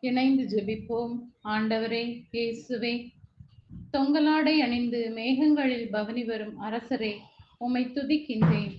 இணைந்து ஜெபிப்போம். ஆண்டவரே இயேசுவே தொங்கலாடை அணிந்து மேகங்களில் பவனி வரும் அரசரே உம்மை துதிக்கின்றேன்.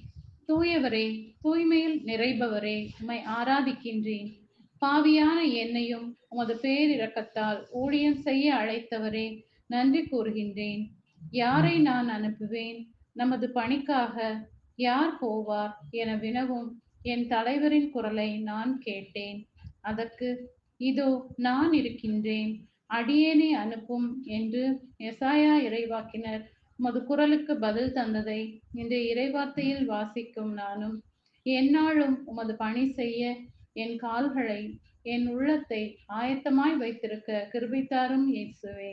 தூயவரே தூய்மையில் நிறைபவரே உம்மை ஆராதிக்கின்றேன். பாவியான என்னையும் உமது பேரிரக்கத்தால் ஊழியம் செய்ய அழைத்தவரே நன்றி கூறுகின்றேன். யாரை நான் அனுப்புவேன்? நமது பணிக்காக யார் போவார்? என வினவும் என் தலைவரின் குரலை நான் கேட்டேன். அதற்கு இதோ நான் இருக்கின்றேன். அடியேனை அனுப்பும் என்று எசாயா இறைவாக்கினர் உமது குரலுக்கு பதில் தந்ததை இந்த இறைவார்த்தையில் வாசிக்கும் நானும். எந்நாளும் உமது பணி செய்ய என் கால்களை என் உள்ளத்தை ஆயத்தமாய் வைத்திருக்க கிருபித்தாரும் இயேசுவே.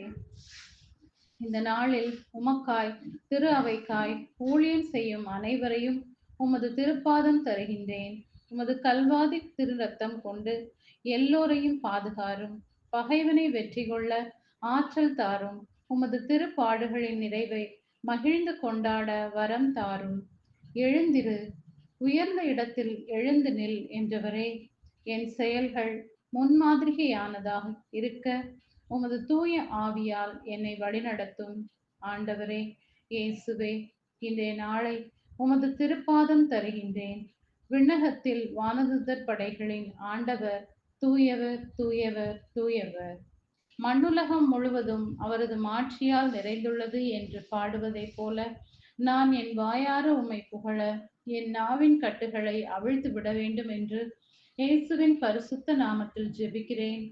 இந்த நாளில் உமக்காய் திரு அவைக்காய் ஊழியம் செய்யும் அனைவரையும் உமது திருப்பாதம் தருகின்றேன். உமது கல்வாதி திரு ரத்தம் கொண்டு எல்லோரையும் பாதுகாரும். பகைவனை வெற்றி கொள்ள ஆற்றல் தாரும். உமது திருப்பாடுகளின் நிறைவை மகிழ்ந்து கொண்டாட வரம் தாரும். எழுந்திரு. உயர்ந்த இடத்தில் எழுந்து நில் என்றவரே. என் செயல்கள் முன்மாதிரிகையானதாக இருக்க உமது தூய ஆவியால் என்னை வழிநடத்தும். ஆண்டவரே இயேசுவே இன்றைய நாளை உமது திருப்பாதம் தருகின்றேன். விண்ணகத்தில் வானதுதர் படைகளின் ஆண்டவர் தூயவர் தூயவர் தூயவர். மண்ணுலகம் முழுவதும் அவரது மாட்சியால் நிறைந்துள்ளது என்று பாடுவதைப் போல நான் என் வாயார உம்மை புகழ என் நாவின் கட்டுகளை அவிழ்த்து விட வேண்டும் என்று இயேசுவின் பரிசுத்த நாமத்தில் ஜெபிக்கிறேன்.